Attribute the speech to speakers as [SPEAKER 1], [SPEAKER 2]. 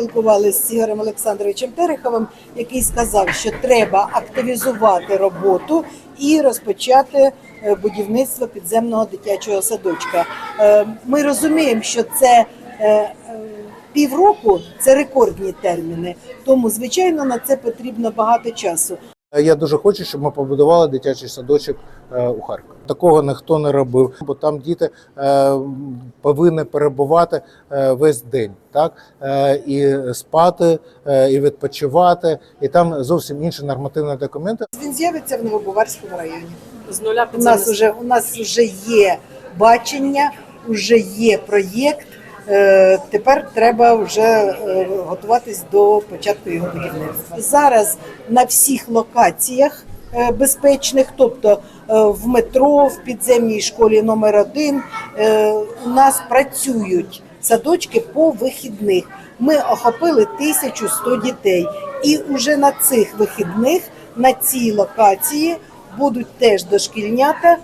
[SPEAKER 1] спілкувалися з Ігорем Олександровичем Тереховим, який сказав, що треба активізувати роботу і розпочати е, будівництво підземного дитячого садочка. Е, Ми розуміємо, що це е, півроку це рекордні терміни, тому звичайно на це потрібно багато часу.
[SPEAKER 2] Я дуже хочу, щоб ми побудували дитячий садочок е, у Харкові. Такого ніхто не робив, бо там діти е, повинні перебувати е, весь день, так і спати, і відпочивати, і там зовсім інші нормативні документи.
[SPEAKER 1] Він з'явиться в Новобуварському районі.
[SPEAKER 3] З нуля
[SPEAKER 1] У нас вже у нас вже є бачення, вже є проєкт. Е, Тепер треба вже е, готуватись до початку його будівництва. Зараз на всіх локаціях е, безпечних, тобто в метро, в підземній школі номер 1 у нас працюють садочки по вихідних. Ми охопили 1100 дітей, і вже на цих вихідних на цій локації будуть теж дошкільнята